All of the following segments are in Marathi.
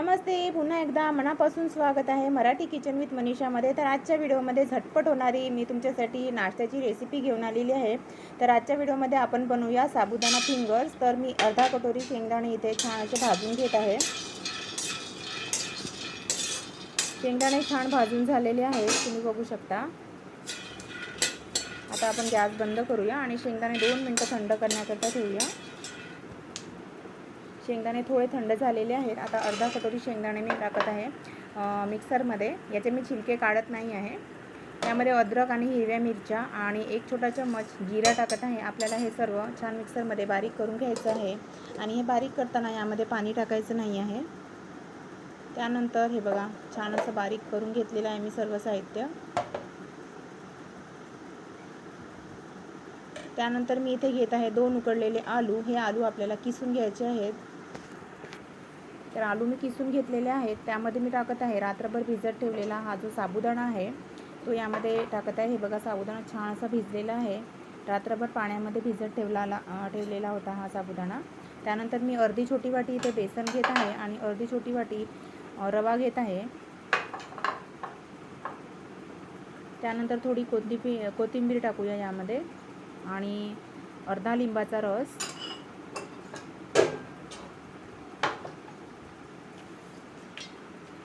नमस्ते. पुन्हा एकदा मनापासून स्वागत आहे मराठी किचन विथ मनीषामध्ये. तर आजच्या व्हिडिओमध्ये झटपट होणारी मी तुमच्यासाठी नाश्त्याची रेसिपी घेऊन आलेली आहे. तर आजच्या व्हिडिओमध्ये आपण बनवूया साबुदाणा फिंगर्स तर मी अर्धा कटोरी शेंगदाणे इथे छान असे भाजून घेत आहे. शेंगदाणे छान भाजून झालेले आहेत तुम्ही बघू शकता. आता आपण गॅस बंद करूया आणि शेंगदाणे दोन मिनटं थंड करण्याकरता ठेवूया. शेंगदाणे थोडे थंड झालेले आहेत. आता अर्धा कटोरी शेंगदाणे मी टाकत आहे मिक्सरमध्ये. याचे मी छिलके काढत नाही आहे. त्यामध्ये अद्रक आणि हिरव्या मिरच्या आणि एक छोटा चम्मच जिरा टाकत आहे. आपल्याला हे सर्व छान मिक्सरमध्ये बारीक करून घ्यायचं आहे. आणि हे बारीक करताना यामध्ये पाणी टाकायचं नाही आहे. त्यानंतर हे बघा छान असं बारीक करून घेतलेलं आहे मी सर्व साहित्य. त्यानंतर मी इथे घेत आहे दोन उकडलेले आलू. हे आलू आपल्याला किसून घ्यायचे आहेत. तर आलू मी किसून घेतलेले आहेत. त्यामध्ये मी टाकत आहे रात्रभर भिजत ठेवलेला हा जो साबुदाणा आहे तो यामध्ये टाकत आहे. हे बघा साबुदाणा छान असा भिजलेला आहे. रात्रभर पाण्यामध्ये भिजत ठेवला ठेवलेला होता हा साबुदाणा. त्यानंतर मी अर्धी छोटी वाटी इथे बेसन घेत आहे आणि अर्धी छोटी वाटी रवा घेत आहे. त्यानंतर थोडी कोथिंबीर कोथिंबीर टाकूया यामध्ये आणि अर्धा लिंबाचा रस.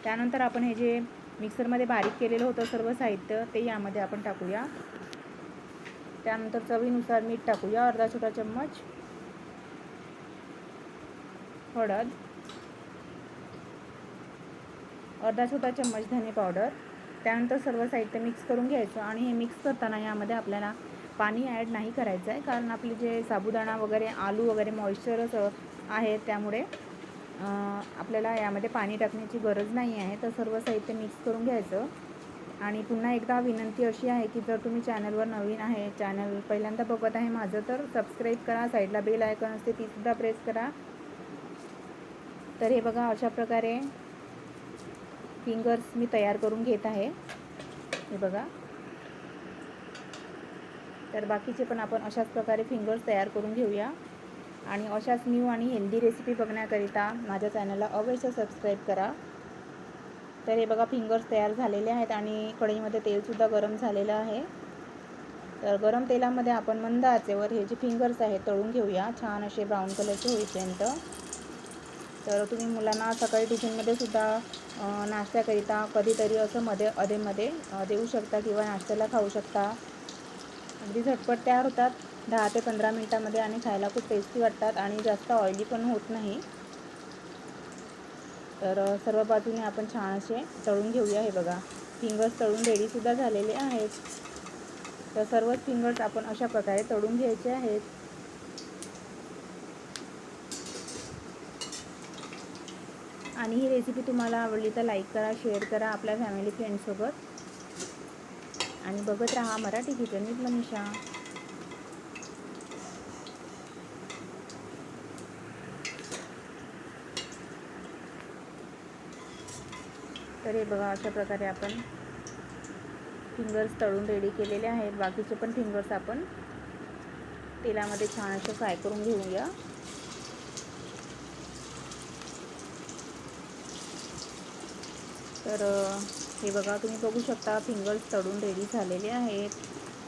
त्यानंतर आपण हे जे मिक्सरमध्ये बारीक केलेलं होतं सर्व साहित्य ते यामध्ये आपण टाकूया. त्यानंतर चवीनुसार मीठ टाकूया अर्धा छोटा चम्मच हळद अर्धा छोटा चम्मच धने पावडर. त्यानंतर सर्व साहित्य मिक्स करून घ्यायचं आणि हे मिक्स करताना यामध्ये आपल्याला पाणी ॲड नाही करायचं आहे कारण आपले जे साबुदाणा वगैरे आलू वगैरे मॉइश्चर आहे त्यामुळे आपल्याला यामध्ये पाणी टाकण्याची गरज नाही आहे. तर सर्व साहित्य मिक्स करून घ्यायचं. आणि पुन्हा एकदा विनंती अशी आहे की जर तुम्ही चॅनलवर नवीन आहे चॅनल पहिल्यांदा बघत आहे माझं तर सबस्क्राईब करा. साईडला बेल आयकॉन असते तीसुद्धा प्रेस करा. तर हे बघा अशा प्रकारे फिंगर्स मी तयार करून घेत आहे. हे बघा. तर बाकीचे पण आपण अशाच प्रकारे फिंगर्स तयार करून घेऊया. आणि अशाच न्यू आणि हेल्दी रेसिपी बघण्याकरिता माझ्या चॅनलला अवश्य सबस्क्राईब करा. तर हे बघा फिंगर्स तयार झालेले आहेत आणि कढईमध्ये तेलसुद्धा गरम झालेलं आहे. तर गरम तेलामध्ये आपण मंद आचेवर हे जे फिंगर्स आहेत तळून घेऊया. छान असे ब्राऊन कलरचे होईपर्यंत. तर तुम्ही मुलांना सकाळी टिफिनमध्ये सुद्धा नाश्त्याकरिता कधीतरी असं मध्ये अधेमध्ये देऊ शकता किंवा नाश्त्याला खाऊ शकता. अगदी झटपट तयार होतात. दहा ते पंधरा मिनटामध्ये आणि खायला खूप टेस्टी वाटतात आणि जास्त ऑइली पण होत नाही. तर सर्व बाजूने आपण छान असे तळून घेऊया हे बघा. फिंगर्स तळून रेडीसुद्धा झालेले आहेत. तर सर्वच फिंगर्स आपण अशा प्रकारे तळून घ्यायचे आहेत. आणि ही रेसिपी तुम्हाला आवडली तर लाईक करा शेअर करा आपल्या फॅमिली फ्रेंडसोबत आणि बघत राहा मराठी किचन विथ मनीषा. तर हे बघा अशा प्रकारे आपण फिंगर्स तळून रेडी केलेले आहेत. बाकीचे पण फिंगर्स आपण तेलामध्ये छान असे फ्राय करून घेऊया. तर हे बघा तुम्ही बघू शकता फिंगर्स तळून रेडी झालेले आहेत.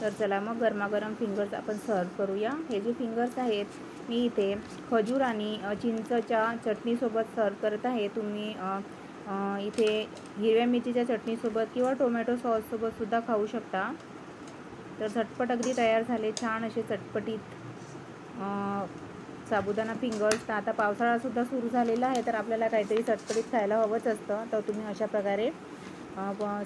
तर चला मग गरमागरम फिंगर्स आपण सर्व करूया. हे जे फिंगर्स आहेत मी इथे खजूर आणि चिंचच्या चटणीसोबत सर्व करत आहे. तुम्ही इथे हिरव्या मिरचीच्या चटणीसोबत किंवा टोमॅटो सॉससोबतसुद्धा खाऊ शकता. तर झटपट अगदी तयार झाले छान असे चटपटीत साबुदाणा फिंगर्स. तर आता पावसाळासुद्धा सुरू झालेला आहे तर आपल्याला काहीतरी चटपटीत खायला हवंच असतं. तर तुम्ही अशा प्रकारे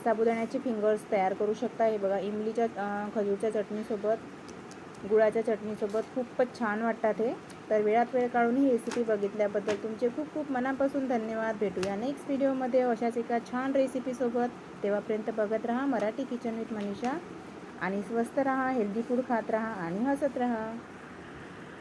साबुदाण्याचे फिंगर्स तयार करू शकता. हे बघा इमलीच्या खजूरच्या चटणीसोबत गुळाच्या चटणीसोबत खूपच छान वाटतात हे. तर वेळात वेळ काढून ही रेसिपी बघितल्याबद्दल तुमचे खूप खूप मनापासून धन्यवाद. भेटूया नेक्स्ट व्हिडिओमध्ये अशाच एका छान रेसिपीसोबत तेव्हापर्यंत बघत राहा मराठी किचन विथ मनीषा. आणि स्वस्त राहा हेल्दी फूड खात राहा आणि हसत राहा.